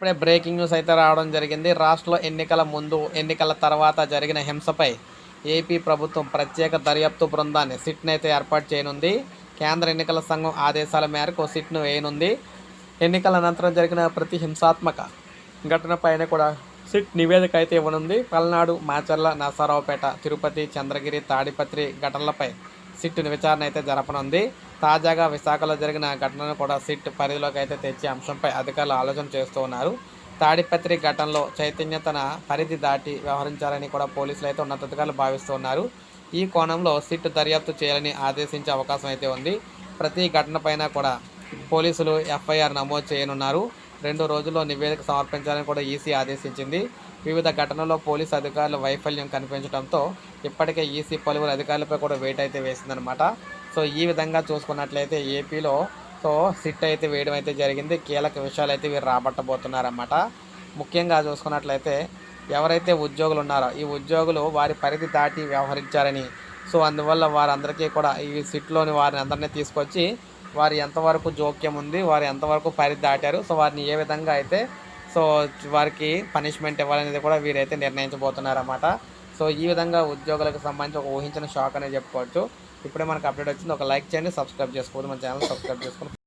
ఇప్పుడే breaking news అయితే రావడం జరిగింది. రాష్ట్రంలో ఎన్నికల ముందు ఎన్నికల తర్వాత జరిగిన హింసపై ఏపీ ప్రభుత్వం ప్రత్యేక దర్యాప్తు బృందాన్ని సిట్ను అయితే ఏర్పాటు చేయనుంది. కేంద్ర ఎన్నికల సంఘం ఆదేశాల మేరకు సిట్ను వేయనుంది. ఎన్నికల అనంతరం జరిగిన ప్రతి హింసాత్మక ఘటన పైన కూడా సిట్ నివేదిక అయితే ఇవ్వనుంది. పల్నాడు మాచర్ల నరసరావుపేట తిరుపతి చంద్రగిరి తాడిపత్రి ఘటనలపై సిట్ విచారణ అయితే జరపనుంది. తాజాగా విశాఖలో జరిగిన ఘటనను కూడా సిట్ పరిధిలోకి అయితే తెచ్చే అంశంపై అధికారులు ఆలోచన చేస్తూ ఉన్నారు. తాడిపత్రి ఘటనలో చైతన్య తన పరిధి దాటి వ్యవహరించాలని కూడా పోలీసులు అయితే ఉన్నతాధికారులు అధికారులు భావిస్తున్నారు ఈ కోణంలో సిట్ దర్యాప్తు చేయాలని ఆదేశించే అవకాశం అయితే ఉంది. ప్రతి ఘటన పైన కూడా పోలీసులు ఎఫ్ఐఆర్ నమోదు చేయనున్నారు. రెండు రోజుల్లో నివేదిక సమర్పించాలని కూడా ఈసీ ఆదేశించింది. వివిధ ఘటనల్లో పోలీసు అధికారుల వైఫల్యం కనిపించడంతో ఇప్పటికే ఈసీ పలువురు అధికారులపై కూడా వెయిట్ అయితే వేసిందనమాట సో ఈ విధంగా చూసుకున్నట్లయితే ఏపీలో సో సిట్ అయితే వేయడం అయితే జరిగింది. కీలక విషయాలు అయితే వీరు రాబట్టబోతున్నారన్నమాట. ముఖ్యంగా చూసుకున్నట్లయితే ఎవరైతే ఉద్యోగులు ఉన్నారో ఈ ఉద్యోగులు వారి పరిధి దాటి వ్యవహరించారని సో అందువల్ల వారందరికీ కూడా ఈ సిట్లోని వారిని అందరినీ తీసుకొచ్చి వారు ఎంతవరకు జోక్యం ఉంది వారు ఎంతవరకు పరిధి దాటారు సో వారిని ఏ విధంగా అయితే సో వారికి పనిష్మెంట్ ఇవ్వాలనేది కూడా వీరైతే నిర్ణయించబోతున్నారన్నమాట. సో ఈ విధంగా ఉద్యోగులకు సంబంధించి ఒక ఊహించిన షాక్ అనేది చెప్పుకోవచ్చు. ఇప్పుడే మనకు అప్డేట్ వచ్చింది. ఒక లైక్ చేయండి సబ్స్క్రైబ్ చేసుకోవద్దు. మన ఛానల్ సబ్స్క్రైబ్ చేసుకోండి.